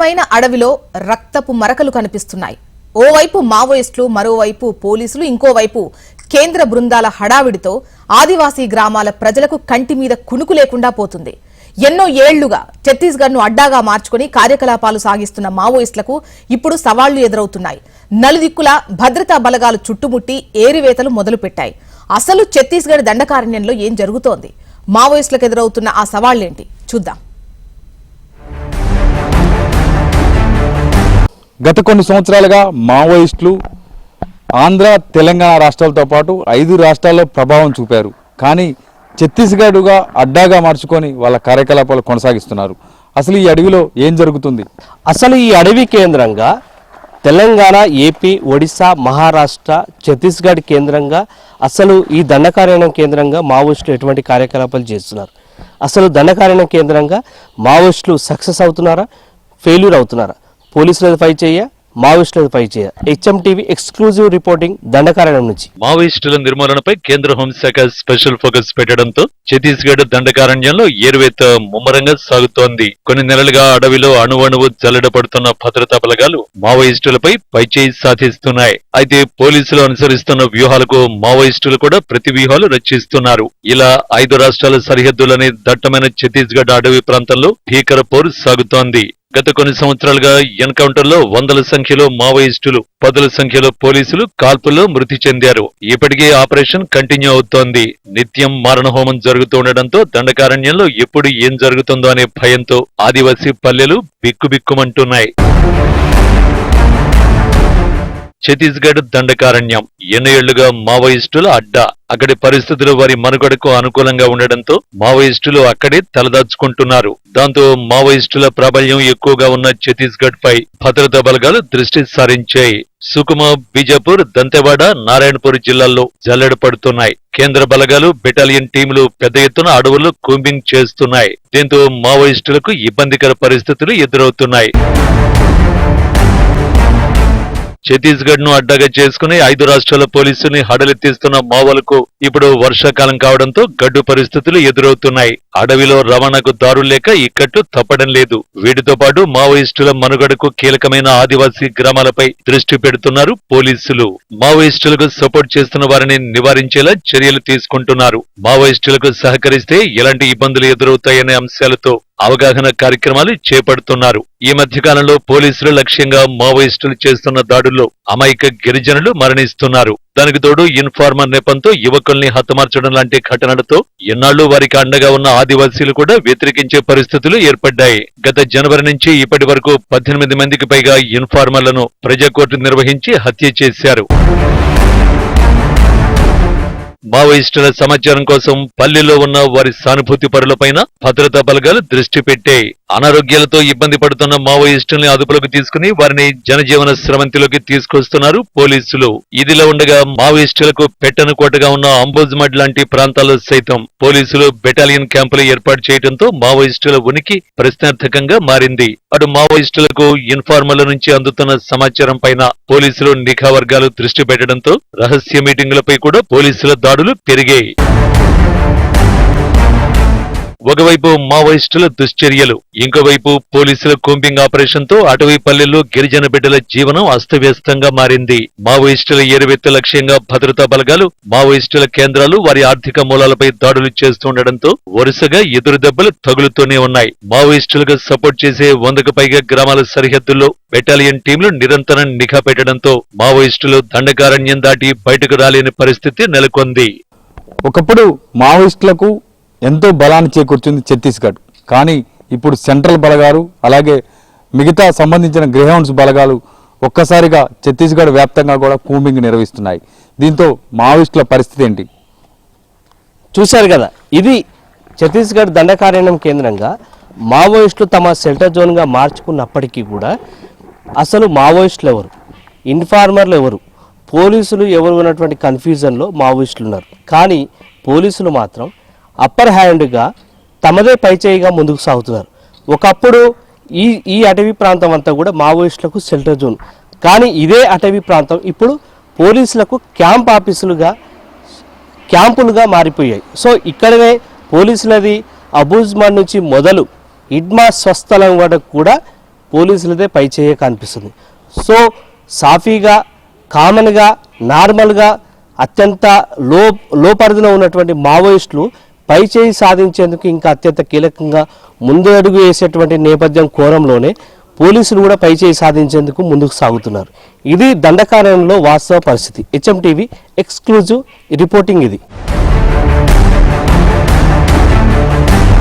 మైన అడవిలో రక్తపు మరకలు కనిపిస్తున్నాయి. ఓవైపు మావోయిస్టులు మరోవైపు పోలీసులు ఇంకోవైపు కేంద్ర బృందాల హడావిడితో ఆదివాసీ గ్రామాల ప్రజలకు కంటి మీద కునుకు లేకుండా పోతుంది. ఎన్నో ఏళ్ళుగా ఛత్తీస్గఢ్ను అడ్డాగా మార్చుకుని కార్యకలాపాలు సాగిస్తున్న మావోయిస్టులకు ఇప్పుడు సవాళ్ళు ఎదురవుతున్నాయి. నలుదిక్కుల భద్రతా బలగాలు చుట్టుముట్టి ఏరివేతలు మొదలుపెట్టాయి. అసలు ఛత్తీస్గఢ్ దండకారణ్యంలో ఏం జరుగుతోంది? మావోయిస్టులకు ఎదురవుతున్న ఆ సవాళ్ళేంటి? చూద్దాం. గత కొన్ని సంవత్సరాలుగా మావోయిస్టులు ఆంధ్ర తెలంగాణ రాష్ట్రాలతో పాటు ఐదు రాష్ట్రాల్లో ప్రభావం చూపారు. కానీ ఛత్తీస్గఢ్గా అడ్డాగా మార్చుకొని వాళ్ళ కార్యకలాపాలు కొనసాగిస్తున్నారు. అసలు ఈ అడవిలో ఏం జరుగుతుంది? అసలు ఈ అడవి కేంద్రంగా తెలంగాణ ఏపీ ఒడిశా మహారాష్ట్ర ఛత్తీస్గఢ్ కేంద్రంగా అసలు ఈ దండకారణ్యం కేంద్రంగా మావోయిస్టులు ఎటువంటి కార్యకలాపాలు చేస్తున్నారు? అసలు దండకారణ్యం కేంద్రంగా మావోయిస్టులు సక్సెస్ అవుతున్నారా? ఫెయిల్యూర్ అవుతున్నారా? పోలీసులది ఫైట్ చేయ మావోయిస్టులు పై చేయ. HM TV exclusive reporting Dandakaranyam నుంచి. మావోయిస్టుల నిర్మూలనపై కేంద్ర హోంశాఖ స్పెషల్ ఫోకస్ పెట్టడంతో ఛత్తీస్గఢ్ దండకారణ్యంలో ఏరువేత ముమ్మరంగా సాగుతోంది. కొన్ని నెలలుగా అడవిలో అణువణువు జల్లడపడుతున్న భద్రతా బలగాలు మావోయిస్టులపై పైచేయి సాధిస్తున్నాయి. అయితే పోలీసులు అనుసరిస్తున్న వ్యూహాలకు మావోయిస్టులు కూడా ప్రతి వ్యూహాలు రచిస్తున్నారు ఇలా ఐదు రాష్ట్రాల సరిహద్దులని దట్టమైన ఛత్తీస్గఢ్ అడవి ప్రాంతంలో భీకర పోరు సాగుతోంది. గత కొన్ని సంవత్సరాలుగా ఎన్కౌంటర్లో వందల సంఖ్యలో మావోయిస్టులు పదుల సంఖ్యలో పోలీసులు కాల్పుల్లో మృతి చెందారు. ఇప్పటికే ఆపరేషన్ కంటిన్యూ అవుతోంది. నిత్యం మారణహోమం జరుగుతూ ఉండడంతో దండకారణ్యంలో ఎప్పుడు ఏం జరుగుతుందో అనే భయంతో ఆదివాసీ పల్లెలు బిక్కుబిక్కుమంటున్నాయి. ఛత్తీస్గఢ్ దండకారణ్యం. ఎన్నేళ్ళుగా మావోయిస్టుల అడ్డా. అక్కడి పరిస్థితులు వారి మనుగడకు అనుకూలంగా ఉండడంతో మావోయిస్టులు అక్కడే తలదాచుకుంటున్నారు. దాంతో మావోయిస్టుల ప్రాబల్యం ఎక్కువగా ఉన్న ఛత్తీస్గఢ్ పై భద్రతా బలగాలు దృష్టి సారించాయి. సుకుమ బీజాపూర్ దంతెవాడ నారాయణపూర్ జిల్లాల్లో జల్లెడ పడుతున్నాయి. కేంద్ర బలగాలు బెటాలియన్ టీములు పెద్ద ఎత్తున అడవుల్లో కూంబింగ్ చేస్తున్నాయి. దీంతో మావోయిస్టులకు ఇబ్బందికర పరిస్థితులు ఎదురవుతున్నాయి. ఛత్తీస్గఢ్ను అడ్డాగా చేసుకుని ఐదు రాష్ట్రాల పోలీసుల్ని హడలెత్తిస్తున్న మావోలకు ఇప్పుడు వర్షాకాలం కావడంతో గడ్డు పరిస్థితులు ఎదురవుతున్నాయి. అడవిలో రవాణాకు దారులు లేక ఇక్కట్లు తప్పడం లేదు. వీటితో పాటు మావోయిస్టుల మనుగడకు కీలకమైన ఆదివాసీ గ్రామాలపై దృష్టి పెడుతున్నారు పోలీసులు. మావోయిస్టులకు సపోర్ట్ చేస్తున్న వారిని నివారించేలా చర్యలు తీసుకుంటున్నారు. మావోయిస్టులకు సహకరిస్తే ఎలాంటి ఇబ్బందులు ఎదురవుతాయనే అంశాలతో అవగాహన కార్యక్రమాలు చేపడుతున్నారు. ఈ మధ్యకాలంలో పోలీసులు లక్ష్యంగా మావోయిస్టులు చేస్తున్న దాడుల్లో అమాయక గిరిజనులు మరణిస్తున్నారు. దానికి తోడు ఇన్ఫార్మర్ నెపంతో యువకుల్ని హతమార్చడం లాంటి ఘటనలతో ఎన్నాళ్ళు వారికి అండగా ఉన్న ఆదివాసీలు కూడా వ్యతిరేకించే పరిస్థితులు ఏర్పడ్డాయి. గత జనవరి నుంచి ఇప్పటి వరకు పద్దెనిమిది మందికి పైగా ఇన్ఫార్మర్లను ప్రజా కోర్టు నిర్వహించి హత్య చేశారు. మావోయిస్టుల సమాచారం కోసం పల్లెల్లో ఉన్న వారి సానుభూతి పరులపైన భద్రతా బలగాలు దృష్టి పెట్టాయి. అనారోగ్యాలతో ఇబ్బంది పడుతున్న మావోయిస్టుల్ని అదుపులోకి తీసుకుని వారిని జనజీవన స్రవంతిలోకి తీసుకొస్తున్నారు పోలీసులు. ఇదిలా ఉండగా మావోయిస్టులకు పెట్టను కోటగా ఉన్న అంబోజ్మడ్ లాంటి ప్రాంతాల్లో సైతం పోలీసులు బెటాలియన్ క్యాంపులు ఏర్పాటు చేయడంతో మావోయిస్టుల ఉనికి ప్రశ్నార్థకంగా మారింది. అటు మావోయిస్టులకు ఇన్ఫార్మర్ల నుంచి అందుతున్న సమాచారం పైన పోలీసులు నిఘా వర్గాలు దృష్టి పెట్టడంతో రహస్య మీటింగులపై కూడా పోలీసుల దాడులు పెరిగాయి. ఒకవైపు మావోయిస్టుల దుశ్చర్యలు ఇంకోవైపు పోలీసుల కూంబింగ్ ఆపరేషన్తో అటవీ పల్లెల్లో గిరిజన బిడ్డల జీవనం అస్తవ్యస్తంగా మారింది. మావోయిస్టుల ఎరువెత్తు లక్ష్యంగా భద్రతా బలగాలు మావోయిస్టుల కేంద్రాలు వారి ఆర్థిక మూలాలపై దాడులు చేస్తుండటంతో వరుసగా ఎదురు దెబ్బలు తగులుతూనే ఉన్నాయి. మావోయిస్టులకు సపోర్ట్ చేసే వందకు పైగా గ్రామాల సరిహద్దుల్లో బెటాలియన్ టీంలు నిరంతరం నిఘా పెట్టడంతో మావోయిస్టులు దండకారణ్యం దాటి బయటకు రాలేని పరిస్థితి నెలకొంది. ఒకప్పుడు మావోయిస్టులకు ఎంతో బలాన్ని చేకూర్చింది ఛత్తీస్గఢ్. కానీ ఇప్పుడు సెంట్రల్ బలగాలు అలాగే మిగతా సంబంధించిన గ్రేహౌండ్స్ బలగాలు ఒక్కసారిగా ఛత్తీస్గఢ్ వ్యాప్తంగా కూడా కూంబింగ్ నిర్వహిస్తున్నాయి. దీంతో మావోయిస్టుల పరిస్థితి ఏంటి? చూశారు కదా ఇది ఛత్తీస్గఢ్ దండకారణ్యం కేంద్రంగా మావోయిస్టులు తమ సెంటర్ జోన్గా మార్చుకున్నప్పటికీ కూడా అసలు మావోయిస్టులు ఎవరు ఇన్ఫార్మర్లు ఎవరు పోలీసులు ఎవరు ఉన్నటువంటి కన్ఫ్యూజన్లో మావోయిస్టులు ఉన్నారు. కానీ పోలీసులు మాత్రం అప్పర్ హ్యాండ్గా తమదే పైచేయిగా ముందుకు సాగుతున్నారు. ఒకప్పుడు ఈ ఈ అటవీ ప్రాంతం అంతా కూడా మావోయిస్టులకు సెంటర్ జోన్. కానీ ఇదే అటవీ ప్రాంతం ఇప్పుడు పోలీసులకు క్యాంప్ ఆఫీసులుగా క్యాంపులుగా మారిపోయాయి. సో ఇక్కడనే పోలీసులది అబూజ్మాన్ నుంచి మొదలు ఇడ్మా స్వస్థలం వరకు కూడా పోలీసులదే పైచేయ కనిపిస్తుంది. సో సాఫీగా కామన్గా నార్మల్గా అత్యంత లో లో పరిధిలో ఉన్నటువంటి మావోయిస్టులు పై చేయి సాధించేందుకు ఇంకా అత్యంత కీలకంగా ముందు అడుగు వేసేటువంటి నేపథ్యం కోరంలోనే పోలీసులు కూడా పై చేయి సాధించేందుకు ముందుకు సాగుతున్నారు. ఇది దండకారణ్యంలో వాస్తవ పరిస్థితి. హెచ్ఎం టీవీ ఎక్స్క్లూజివ్ రిపోర్టింగ్ ఇది.